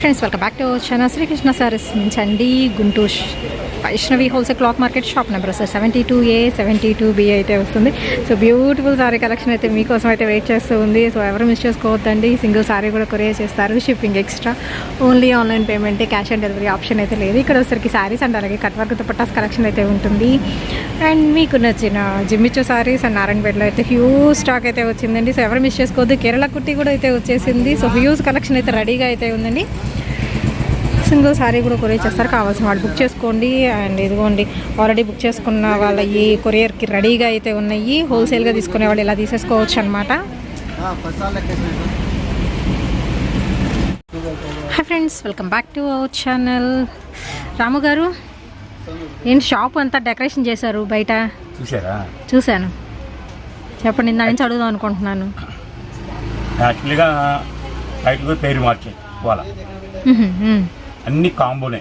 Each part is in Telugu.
Friends welcome back to channel Srikrishna saris నుంచి అండి Guntur Vaishnavi wholesale cloth market shop number sir seventy two A seventy two B అయితే వస్తుంది. సో బ్యూటిఫుల్ సారీ కలెక్షన్ అయితే మీకోసం అయితే వెయిట్ చేస్తూ ఉంది. సో ఎవరు మిస్ చేసుకోవద్దండి. సింగిల్ సారీ కూడా కొరియర్ చేస్తారు. Shipping extra only online payment cash on delivery option అయితే లేదు. ఇక్కడ వచ్చరికి సారీస్ అండ్ అలాగే కట్ వర్క్ పట్టాస్ కలెక్షన్ అయితే ఉంటుంది. అండ్ మీకు నచ్చిన జిమ్మిచ్చు సారీస్ అండ్ నారాయణపేటలో అయితే హ్యూజ్ స్టాక్ అయితే వచ్చిందండి. సో ఎవరు మిస్ చేసుకోవద్దు. కేరళ కుట్టి కూడా అయితే వచ్చేసింది. సో హ్యూజ్ కలెక్షన్ అయితే రెడీగా అయితే ఉందండి. సింగిల్ సారీ కూడా కొరియర్ చేస్తారు. కావాల్సిన వాళ్ళు బుక్ చేసుకోండి. అండ్ ఇదిగోండి ఆల్రెడీ బుక్ చేసుకున్న వాళ్ళ ఈ కొరియర్కి రెడీగా అయితే ఉన్నాయి హోల్సేల్గా తీసుకునే వాళ్ళు ఇలా తీసేసుకోవచ్చు అనమాట hi friends welcome back to our channel Ramu garu ఏంటి షాప్ అంతా డెకరేషన్ చేశారు బయట? చూసారా చూశాను. చెప్పండి ఇందా నుంచి అడుగుదాం అనుకుంటున్నాను. యాక్చువల్గా పేరు మార్చాయి వాళ్ళ అన్ని కాంబోనే.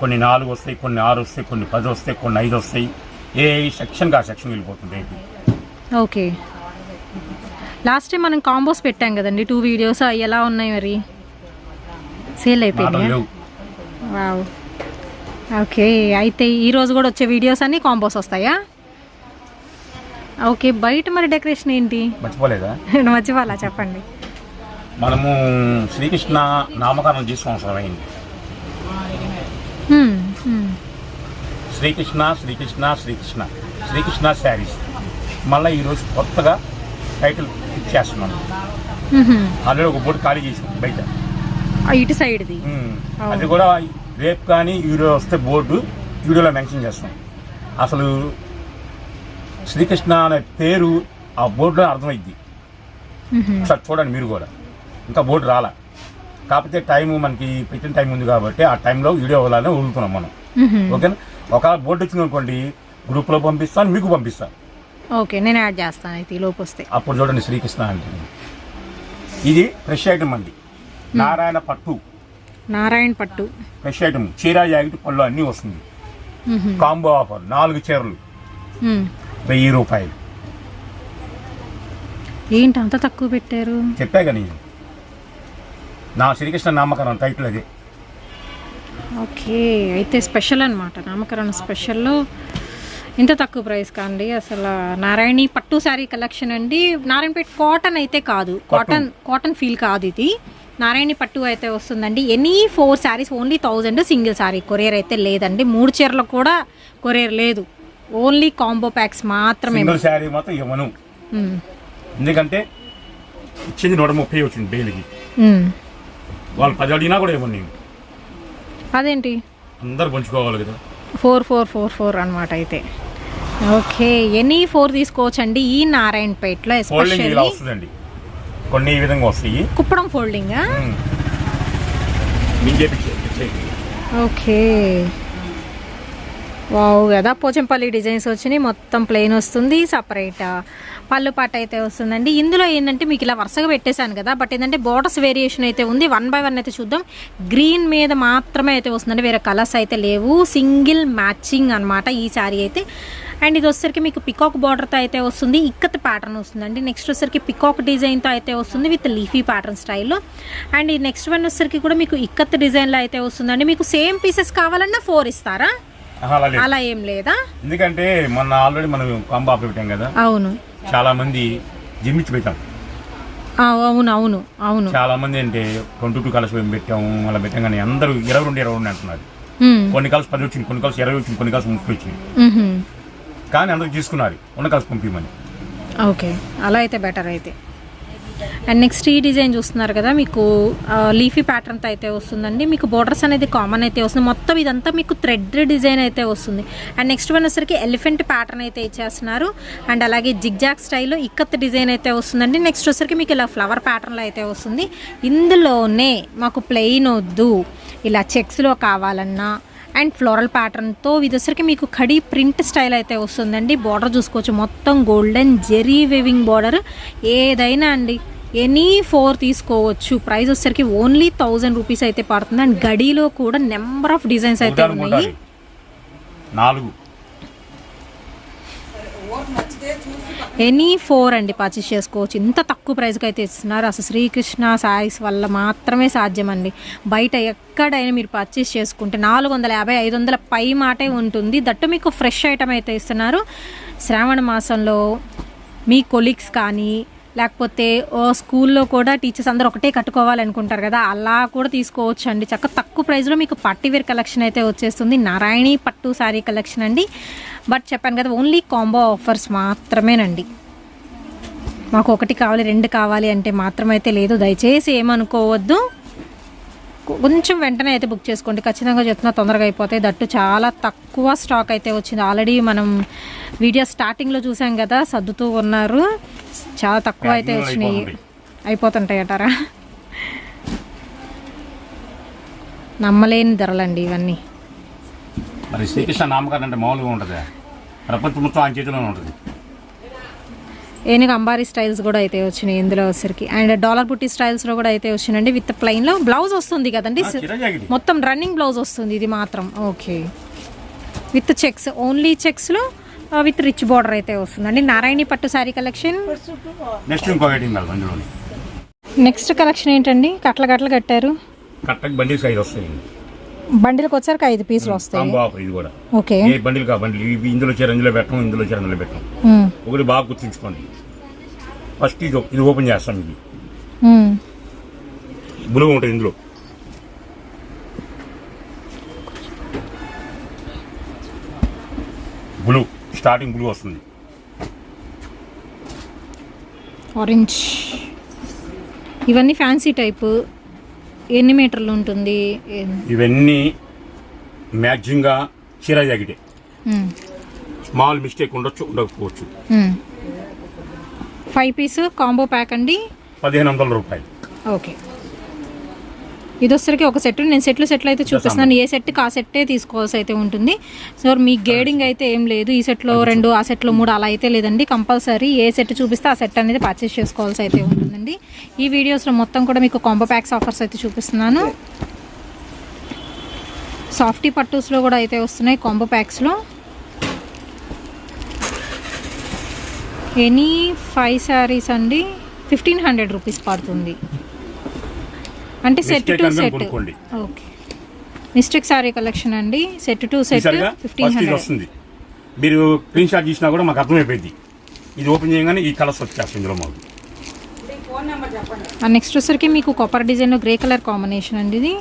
కొన్ని నాలుగు వస్తాయి కొన్ని ఆరు వస్తాయి కొన్ని పది వస్తాయి కొన్ని ఐదు వస్తాయి. ఏ సెక్షన్కి ఆ సెక్షన్ వెళ్ళిపోతుంది ఓకే. లాస్ట్ టైం మనం కాంబోస్ పెట్టాం కదండి టూ వీడియోస్ అవి ఎలా ఉన్నాయి మరి? సేల్ అయిపోయినాయి? వావ్. ఓకే అయితే ఈ రోజు కూడా వచ్చే వీడియోస్ అన్ని కాంబోస్ వస్తాయా? ఓకే బయట మరి డెకరేషన్ ఏంటి? మర్చిపోలేదా? మర్చిపోవాలా? చెప్పండి. మనము శ్రీకృష్ణ నామకరణం చేసిన అవసరం అయింది. శ్రీకృష్ణ శ్రీకృష్ణ శ్రీకృష్ణ. శ్రీకృష్ణ శారీస్. మళ్ళీ ఈరోజు కొత్తగా టైటిల్ ఇచ్చేస్తున్నాను. ఆల్రెడీ ఒక బోర్డు ఖాళీ చేసాం బయట. ఇటు సైడ్ది. అది కూడా రేపు కానీ వీడియో వస్తే బోర్డు వీడియోలో మెన్షన్ చేస్తాం. అసలు శ్రీకృష్ణ అనే పేరు ఆ బోర్డులో అర్థమైద్ది. మ్హూ. ఒకసారి చూడండి మీరు కూడా. ఇంకా బోర్డు రాలా. కాకపోతే టైం మనకి పెట్టిన టైం ఉంది కాబట్టి ఆ టైంలో వీడియో అవ్వాలని వదులుతున్నాం మనం. ఓకేనా ఒక బోర్డు వచ్చింది అనుకోండి గ్రూప్లో పంపిస్తాను మీకు పంపిస్తాను ఓకే నేను యాడ్ చేస్తాను అయితే లోపు వస్తే. అప్పుడు చూడండి శ్రీకృష్ణ అంటే. ఇది ఫ్రెష్ ఐటమ్ అండి. నారాయణ పట్టు. నారాయణ పట్టు. ఫ్రెష్ ఐటమ్ చీర జాకెట్ పళ్ళు అన్నీ వస్తుంది. కాంబో ఆఫర్ నాలుగు చీరలు. వెయ్యి రూపాయలు. ఏంటి అంత తక్కువ పెట్టారు? చెప్పా కానీ నా శ్రీకృష్ణ నామకరణం టైటిల్ అదే. ఓకే అయితే స్పెషల్ అనమాట నామకరణ స్పెషల్లో ఇంత తక్కువ ప్రైస్ కాండి. అసలు నారాయణి పట్టు శారీ కలెక్షన్ అండి. నారాయణపేట కాటన్ అయితే కాదు. కాటన్ కాటన్ ఫీల్ కాదు ఇది. నారాయణి పట్టు అయితే వస్తుందండి. Any four saris only thousand single sari courier అయితే లేదండి. మూడు చీరలకు కూడా కొరియర్ లేదు. ఓన్లీ కాంబో ప్యాక్స్ మాత్రమే. శారీ మాత్రం ఇవ్వను. ఎందుకంటే ఇచ్చింది నూట ముప్పై వచ్చింది బెయిల్కి మ్మ్. వాళ్ళు పది అడిగినా కూడా ఇవ్వను నేను. అదేంటి? అందరు పంచుకోవాలి కదా. ఫోర్ ఫోర్ ఫోర్ ఫోర్ అనమాట అయితే. ఓకే ఎనీ ఫోర్ తీసుకోవచ్చండి ఈ నారాయణపేటలో ఎస్పెషల్లీ వస్తుందండి. కొన్ని ఈ విధంగా వస్తాయి. కుప్పడం ఫోల్డింగ్. ఓకే. వావ్ కదా. పోచంపల్లి డిజైన్స్ వచ్చినాయి. మొత్తం ప్లెయిన్ వస్తుంది. సపరేట్ పళ్ళు పాట అయితే వస్తుందండి. ఇందులో ఏంటంటే మీకు ఇలా వరుసగా పెట్టేశాను కదా. బట్ ఏంటంటే బోర్డర్స్ వేరియేషన్ అయితే ఉంది. వన్ బై వన్ అయితే చూద్దాం. గ్రీన్ మీద మాత్రమే అయితే వస్తుందండి. వేరే కలర్స్ అయితే లేవు. సింగిల్ మ్యాచింగ్ అన్నమాట ఈ శారీ అయితే. అండ్ ఇది వచ్చేసరికి మీకు పికాక్ బార్డర్తో అయితే వస్తుంది. ఇక్కత్ ప్యాటర్న్ వస్తుందండి. నెక్స్ట్ వచ్చేసరికి పికాక్ డిజైన్తో అయితే వస్తుంది విత్ లీఫీ ప్యాటర్న్ స్టైల్లో అండ్ ఈ నెక్స్ట్ వన్ వచ్చేసరికి కూడా మీకు ఇక్కత్ డిజైన్లో అయితే వస్తుందండి. మీకు సేమ్ పీసెస్ కావాలన్నా ఫోర్ ఇస్తారా? అలా ఏం లేదా? ఎందుకంటే మొన్న ఆల్రెడీ మనం కాంబో ఆఫర్ పెట్టాం కదా. అవును. చాలా మంది జిమ్ ఇచ్చి పెట్టాం. అవును అవును అవును. చాలా మంది అంటే ట్వంటీ టూ కలర్స్ మేము పెట్టాము అలా పెట్టాం కానీ అందరూ ఇరవై రెండు ఇరవై రెండు అంటున్నారు. కొన్ని కలిసి పది వచ్చింది కొన్ని కలిసి ఇరవై వచ్చింది కొన్ని కలిసి ముప్పై వచ్చింది. కానీ అందరూ తీసుకున్నారు ఉన్న కలిసి పంపించమని ఓకే. అలా అయితే బెటర్ అయితే. అండ్ నెక్స్ట్ ఈ డిజైన్ చూస్తున్నారు కదా మీకు లీఫీ ప్యాటర్న్తో అయితే వస్తుందండి. మీకు బోర్డర్స్ అనేది కామన్ అయితే వస్తుంది. మొత్తం ఇదంతా మీకు థ్రెడ్ డిజైన్ అయితే వస్తుంది. అండ్ నెక్స్ట్ వన్ వచ్చేసరికి ఎలిఫెంట్ ప్యాటర్న్ అయితే ఇచ్చేస్తున్నారు. అండ్ అలాగే జిగ్జాగ్ స్టైల్లో ఇక్కత్ డిజైన్ అయితే వస్తుందండి. నెక్స్ట్ వచ్చేసరికి మీకు ఇలా ఫ్లవర్ ప్యాటర్న్లో అయితే వస్తుంది. ఇందులోనే మాకు ప్లెయిన్ వద్దు. ఇలా చెక్స్లో కావాలన్నా అండ్ ఫ్లోరల్ ప్యాటర్న్తో ఇది వచ్చరికి మీకు ఖడీ ప్రింట్ స్టైల్ అయితే వస్తుందండి. బార్డర్ చూసుకోవచ్చు. మొత్తం గోల్డెన్ జెరీ వేవింగ్ బార్డర్. ఏదైనా అండి ఎనీ ఫోర్ తీసుకోవచ్చు. ప్రైస్ వచ్చేసరికి ఓన్లీ థౌజండ్ రూపీస్ అయితే పడుతుంది. అండ్ గడిలో కూడా నెంబర్ ఆఫ్ డిజైన్స్ అయితే ఉన్నాయి. నాలుగు. ఎనీ ఫోర్ అండి పర్చేస్ చేసుకోవచ్చు. ఇంత తక్కువ ప్రైస్కి అయితే ఇస్తున్నారు. అసలు శ్రీకృష్ణ శారీస్ వల్ల మాత్రమే సాధ్యమండి. బయట ఎక్కడైనా మీరు పర్చేస్ చేసుకుంటే నాలుగు వందల యాభై ఐదు వందల పై మాటే ఉంటుంది. దట్టు మీకు ఫ్రెష్ ఐటమ్ అయితే ఇస్తున్నారు. శ్రావణ మాసంలో మీ కొలీగ్స్ కానీ లేకపోతే ఓ స్కూల్లో కూడా టీచర్స్ అందరూ ఒకటే కట్టుకోవాలనుకుంటారు కదా అలా కూడా తీసుకోవచ్చు అండి చక్క తక్కువ ప్రైస్లో మీకు పట్టివేర్ కలెక్షన్ అయితే వచ్చేస్తుంది. నారాయణి పట్టు శారీ కలెక్షన్ అండి. బట్ చెప్పాను కదా ఓన్లీ కాంబో ఆఫర్స్ మాత్రమేనండి. మాకు ఒకటి కావాలి రెండు కావాలి అంటే మాత్రమైతే లేదు. దయచేసి ఏమనుకోవద్దు. కొంచెం వెంటనే అయితే బుక్ చేసుకోండి. ఖచ్చితంగా చెప్తున్నా తొందరగా అయిపోతాయి. దట్టు చాలా తక్కువ స్టాక్ అయితే వచ్చింది. ఆల్రెడీ మనం వీడియో స్టార్టింగ్లో చూసాం కదా సర్దుతూ ఉన్నారు. చాలా తక్కువ అయితే వచ్చినాయి. అయిపోతుంటాయి అంటారా నమ్మలేని ధరలండి ఇవన్నీ. మరి శ్రీకృష్ణ నామకరణం అంటే మామూలుగా ఉంటుంది? ప్రపంచం మొత్తం ఆయన చేతిలోనే ఉంటుంది. ఏనుగు అంబారీ స్టైల్స్ కూడా అయితే వచ్చినాయి ఇందులో వచ్చరికి అండ్ డాలర్ బుట్టి స్టైల్స్లో కూడా అయితే వచ్చినాయండి. విత్ ప్లెయిన్లో బ్లౌజ్ వస్తుంది కదండి. మొత్తం రన్నింగ్ బ్లౌజ్ వస్తుంది ఇది మాత్రం. ఓకే. విత్ చెక్స్ ఓన్లీ చెక్స్లో విత్ రిచ్ బార్డర్ అయితే వస్తుందండి. నారాయణి పట్టు శారీ కలెక్షన్. నెక్స్ట్ కలెక్షన్ ఏంటండి? కట్ల కట్టలు కట్టారు. కరెక్ట్గా బండిల్ సైజ్ వస్తాయి బండిలకు వచ్చరికి ఐదు పీసులు వస్తాయి. ఇది కూడా. ఓకే. ఏ బండిల్ కా బండిల్. ఇవి ఇందులో చీర ఇందులో పెట్టం ఇందులో చీర ఇందులో పెట్టం. మ్మ్. ఒకటి బాగా గుర్తుంచుకోండి. ఫస్ట్ ఇది ఇది ఓపెన్ చేస్తాం ఇది. బ్లూ ఉంటుంది ఇందులో. బ్లూ. స్టార్టింగ్ బ్లూ వస్తుంది. ఆరెంజ్ ఇవన్నీ ఫ్యాన్సీ టైపు ఎన్ని మీటర్లు ఉంటుంది? ఇవన్నీ మ్యాక్సిమంగా చీర జాకెటే. స్మాల్ మిస్టేక్ ఉండొచ్చు ఉండకపోవచ్చు. ఫైవ్ పీస్ కాంబో ప్యాక్ అండి? పదిహేను వందల రూపాయలు. ఓకే ఇది వచ్చరికి ఒక సెట్ నేను సెట్లు సెట్లు అయితే చూపిస్తున్నాను. ఏ సెట్కి ఆ సెట్టే తీసుకోవాల్సి అయితే ఉంటుంది. సో మీ గేడింగ్ అయితే ఏం లేదు. ఈ సెట్లో రెండు ఆ సెట్లో మూడు అలా అయితే లేదండి. కంపల్సరీ ఏ సెట్ చూపిస్తే ఆ సెట్ అనేది పర్చేస్ చేసుకోవాల్సి అయితే ఉంటుందండి. ఈ వీడియోస్లో మొత్తం కూడా మీకు కాంబో ప్యాక్స్ ఆఫర్స్ అయితే చూపిస్తున్నాను. సాఫ్టీ పట్టూస్లో కూడా అయితే వస్తున్నాయి కాంబో ప్యాక్స్లో ఎనీ ఫైవ్ శారీస్ అండి ఫిఫ్టీన్ హండ్రెడ్ రూపీస్ పడుతుంది. అంటే set to set. Okay mistake sari collection అండి. Set to set fifteen hundred వస్తుంది. మీరు స్క్రీన్ షాట్ తీసినా కూడా మాకు అర్థమైపోయింది. ఇది ఓపెన్ చేయగానే ఈ కలర్స్ వచ్చేస్తాయి ఇందులో మాకు. నెక్స్ట్ వచ్చరికి మీకు copper design grey colour combination అండి ఇది.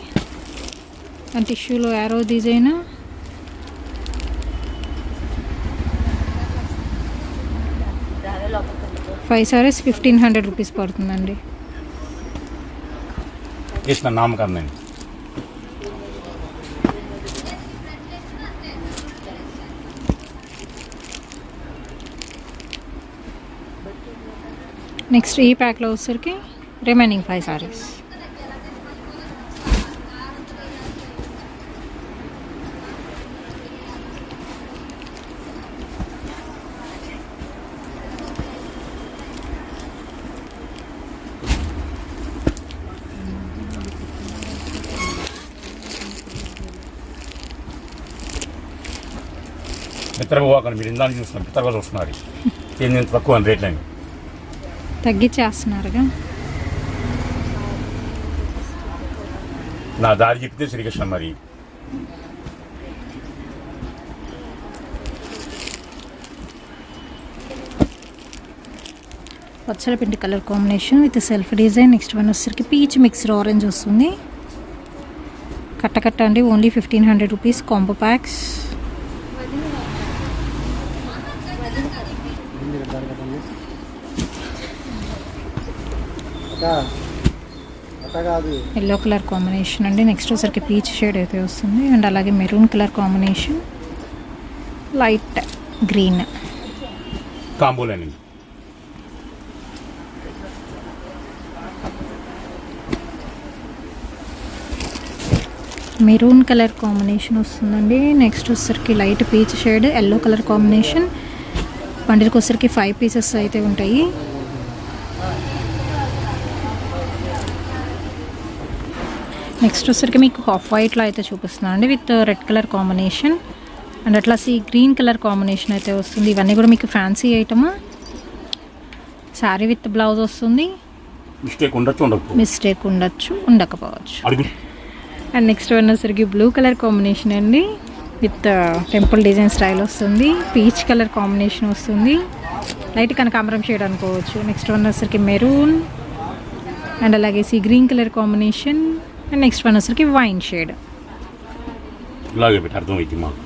టిష్యూలో arrow design five saris fifteen hundred rupees పడుతుందండి. చేసిన నామకరణం అండి నెక్స్ట్ ఈ ప్యాక్లో వచ్చరికి రిమైనింగ్ ఫైవ్ సారీస్ పిత్తరగా పోకండి మీరు ఇందాక చూస్తున్నారు పిత్తరగా చూస్తున్నారు. ఏంది ఇంత తక్కువ రేట్లని. తగ్గించేస్తున్నారుగా? నా దారి చెప్తే శ్రీకృష్ణ మరి. పచ్చల పిండి colour combination with self design. Next one వచ్చేసరికి పీచ్ మిక్స్డ్ ఆరెంజ్ వస్తుంది. కట్ట కట్ట అండి only fifteen hundred rupees combo packs. Yellow colour combination అండి. నెక్స్ట్ వచ్చరికి పీచ్ షేడ్ అయితే వస్తుంది. అండ్ అలాగే maroon colour combination light green కాంబోలేనండి maroon colour combination వస్తుందండి. నెక్స్ట్ వచ్చరికి light peach shade yellow colour combination బండిల్కి వచ్చరికి ఫైవ్ పీసెస్ అయితే ఉంటాయి. నెక్స్ట్ వచ్చరికి మీకు హాఫ్ వైట్లో అయితే చూపిస్తున్నాను అండి with red colour combination and అట్లా సీ గ్రీన్ కలర్ కాంబినేషన్ అయితే వస్తుంది. ఇవన్నీ కూడా మీకు fancy item sari with blouse వస్తుంది. మిస్టేక్ ఉండొచ్చు మిస్టేక్ ఉండొచ్చు ఉండకపోవచ్చు. అండ్ నెక్స్ట్ వన్ వచ్చరికి బ్లూ కలర్ కాంబినేషన్ అండి. విత్ టెంపుల్ డిజైన్ స్టైల్ వస్తుంది. పీచ్ కలర్ కాంబినేషన్ వస్తుంది. లైట్ కనకాంబరం షేడ్ అనుకోవచ్చు. నెక్స్ట్ వన్ వచ్చరికి మెరూన్ అండ్ అలాగే sea green colour combination and next one వచ్చరికి వైన్ షేడ్ ఇలాగే పెట్టి అర్థమైంది మాకు.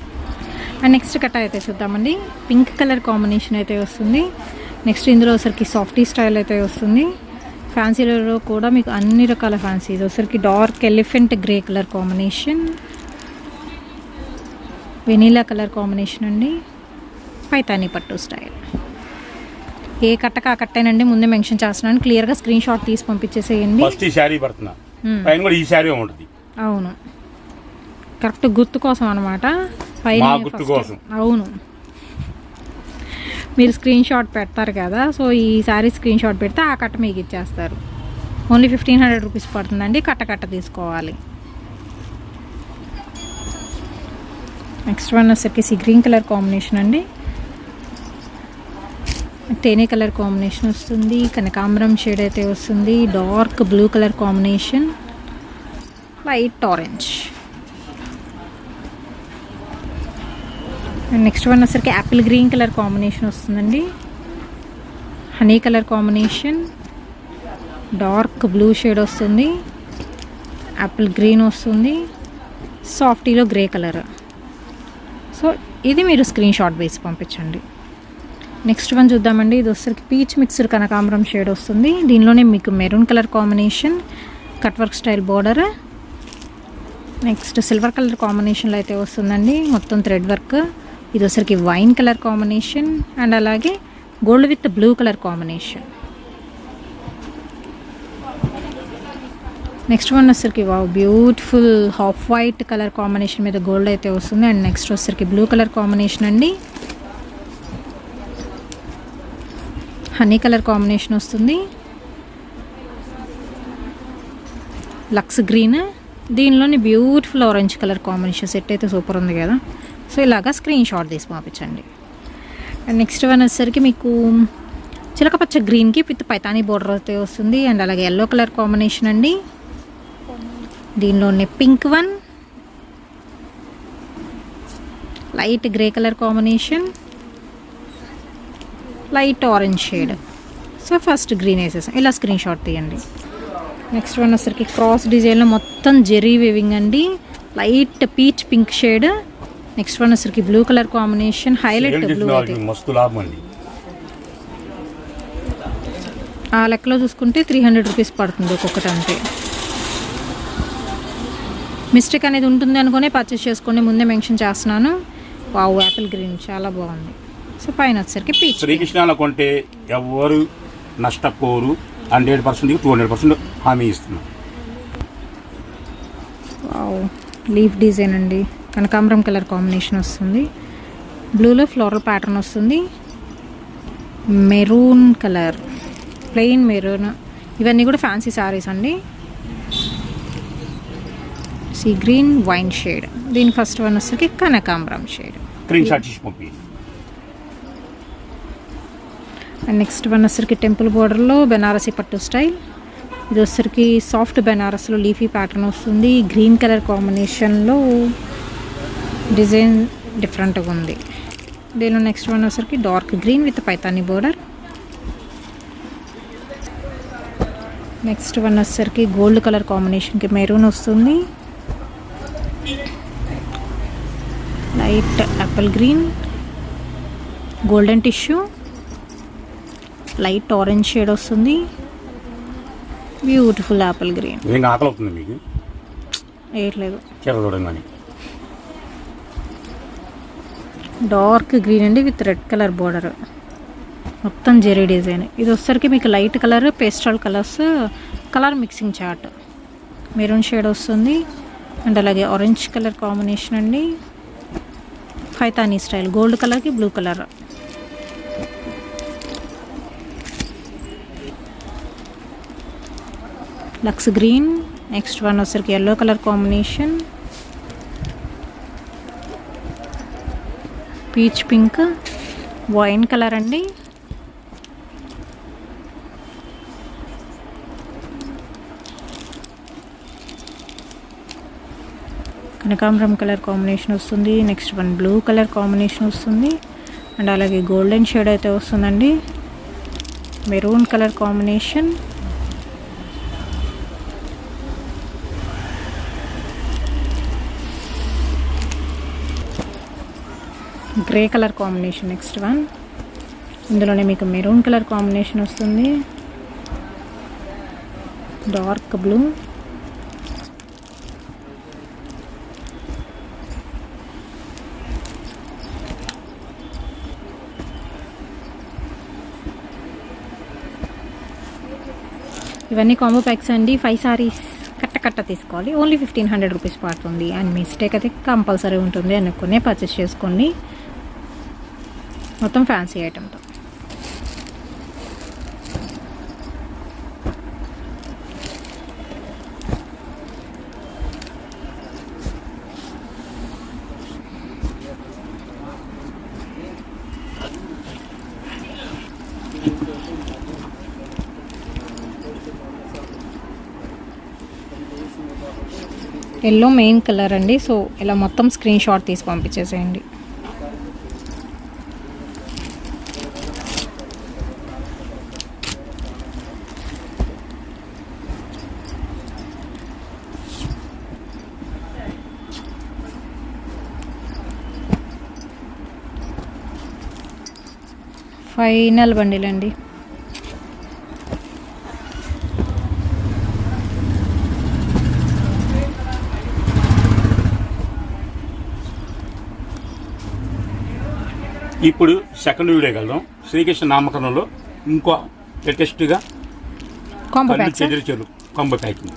అండ్ నెక్స్ట్ కట్ట అయితే చూద్దామండి. పింక్ కలర్ కాంబినేషన్ అయితే వస్తుంది. నెక్స్ట్ ఇందులో ఒకసారికి సాఫ్టీ స్టైల్ అయితే వస్తుంది. ఫ్యాన్సీలలో కూడా మీకు అన్ని రకాల ఫ్యాన్సీ ఇది ఒకసారికి dark elephant grey colour combination vanilla colour combination అండి. పైతానీ పట్టు స్టైల్ ఏ కట్టక ఆ కట్టేనండి ముందే మెన్షన్ చేస్తున్నాను. క్లియర్గా స్క్రీన్ షాట్ తీసి పంపించేసేయండి. ఫస్ట్ శారీ పడుతున్నా. పైన కూడా ఈ శారీ ఉంటుంది. అవును. కరెక్ట్ గుర్తు కోసం అనమాట పైన గుర్తు కోసం. అవును. మీరు స్క్రీన్ షాట్ పెడతారు కదా సో ఈ సారీ స్క్రీన్ షాట్ పెడితే ఆ కట్ట మీకు ఇచ్చేస్తారు. ఓన్లీ ఫిఫ్టీన్ హండ్రెడ్ రూపీస్ పడుతుందండి కట్ట కట్ట తీసుకోవాలి. నెక్స్ట్ వన్ వచ్చేసి గ్రీన్ కలర్ కాంబినేషన్ అండి. తేనె కలర్ కాంబినేషన్ వస్తుంది కనకాంబరం షేడ్ అయితే వస్తుంది dark blue colour combination light orange next one వచ్చరికి యాపిల్ గ్రీన్ కలర్ కాంబినేషన్ వస్తుందండి. Honey colour combination dark blue shade వస్తుంది యాపిల్ గ్రీన్ వస్తుంది సాఫ్టీలో గ్రే కలర్. సో ఇది మీరు స్క్రీన్ షాట్ వేసి పంపించండి. నెక్స్ట్ వన్ చూద్దామండి. ఇది వచ్చరికి పీచ్ మిక్స్డ్ కనకాంబరం షేడ్ వస్తుంది. దీనిలోనే మీకు maroon colour combination cut work style border next silver colour కాంబినేషన్లో అయితే వస్తుందండి. మొత్తం థ్రెడ్ వర్క్. ఇది వచ్చరికి వైన్ కలర్ కాంబినేషన్ అండ్ అలాగే gold with blue colour combination. Next one వచ్చరికి wow beautiful half white colour combination మీద గోల్డ్ అయితే వస్తుంది. అండ్ నెక్స్ట్ వచ్చరికి బ్లూ కలర్ కాంబినేషన్ అండి. హనీ కలర్ కాంబినేషన్ వస్తుంది. Lux green. దీనిలోని beautiful orange colour combination set అయితే సూపర్ ఉంది కదా. సో ఇలాగా స్క్రీన్ షాట్ తీసి పంపించండి. అండ్ నెక్స్ట్ వన్ వచ్చేసరికి మీకు చిలకపచ్చ గ్రీన్కి విత్ పైతానీ బోర్డర్ అయితే వస్తుంది. అండ్ అలాగే ఎల్లో కలర్ కాంబినేషన్ అండి. దీనిలోనే pink one. Light grey colour combination. Light orange shade. So first green వేసేసాం. ఇలా స్క్రీన్ షాట్ తీయండి. నెక్స్ట్ వన్ వచ్చరికి క్రాస్ డిజైన్లో మొత్తం జెరీ వేవింగ్ అండి. Light peach pink shade. Next one వచ్చరికి blue colour combination highlight blue ఆ లెక్కలో చూసుకుంటే త్రీ హండ్రెడ్ రూపీస్ పడుతుంది ఒక్కొక్కటి అంతే. మిస్టేక్ అనేది ఉంటుంది అనుకునే పర్చేస్ చేసుకోండి. ముందే మెన్షన్ చేస్తున్నాను. వావ్ యాపిల్ గ్రీన్ చాలా బాగుంది. సో పైన వచ్చరికి పీచ్ శ్రీకృష్ణాల కొంటే ఎవరు నష్టపోరు. Hundred percent two hundred percent హామీ ఇస్తున్నాం. లీఫ్ డిజైన్ అండి. కనకాంబరం కలర్ కాంబినేషన్ వస్తుంది. బ్లూలో ఫ్లోరల్ ప్యాటర్న్ వస్తుంది. Maroon colour. Plain maroon. ఇవన్నీ కూడా ఫ్యాన్సీ సారీస్ అండి. Sea green wine shade. దీని ఫస్ట్ వన్ వచ్చేసరికి కనకాంబరం షేడ్. స్క్రీన్ షాట్ తీసి పంపి అండ్ నెక్స్ట్ వన్ వచ్చరికి టెంపుల్ బోర్డర్లో బెనారసీ పట్టు స్టైల్ ఇది వచ్చరికి సాఫ్ట్ బెనారస్లో లీఫీ ప్యాటర్న్ వస్తుంది. గ్రీన్ కలర్ కాంబినేషన్లో డిజైన్ డిఫరెంట్గా ఉంది. దీనిలో నెక్స్ట్ వన్ వచ్చరికి dark green with Paithani border next one వచ్చరికి గోల్డ్ కలర్ కాంబినేషన్కి మెరూన్ వస్తుంది. Light apple green golden tissue light orange shade వస్తుంది. Beautiful apple green. నిజంగా ఆకలి అవుతుంది మీకు వేయట్లేదు చీర డార్క్ గ్రీన్ అండి విత్ రెడ్ కలర్ బోర్డర్. మొత్తం జెరీ డిజైన్. ఇది వచ్చరికి మీకు light colour pastel colours colour mixing chart. Maroon shade వస్తుంది. అండ్ అలాగే ఆరెంజ్ కలర్ కాంబినేషన్ అండి. పైతానీ స్టైల్. గోల్డ్ కలర్కి blue colour. Lux green next one వచ్చరికి yellow colour combination peach pink wine colour అండి. కనకాంబరం కలర్ కాంబినేషన్ వస్తుంది. Next one blue colour combination వస్తుంది. అండ్ అలాగే గోల్డెన్ షేడ్ అయితే వస్తుందండి. Maroon colour combination grey colour combination next one. ఇందులోనే మీకు మెరూన్ కలర్ కాంబినేషన్ వస్తుంది. Dark blue. ఇవన్నీ కాంబో ప్యాక్స్ అండి. ఫైవ్ సారీస్ కట్ట కట్ట తీసుకోవాలి. ఓన్లీ ఫిఫ్టీన్ హండ్రెడ్ రూపీస్ పడుతుంది. అండ్ మిస్టేక్ అయితే కంపల్సరీ ఉంటుంది. అనుకునే పర్చేస్ చేసుకోండి. మొత్తం ఫ్యాన్సీ ఐటమ్తో ఎల్లో మెయిన్ కలర్ అండి సో ఇలా మొత్తం స్క్రీన్ షాట్ తీసి పంపించేసేయండి. ఫైనల్ బండిల్ అండి ఇప్పుడు సెకండ్ వెళ్దాం శ్రీకృష్ణ నామకరణంలో ఇంకో లేటెస్ట్గా కాంబో చెదిరి చెరు కొంబ ప్యాకింగ్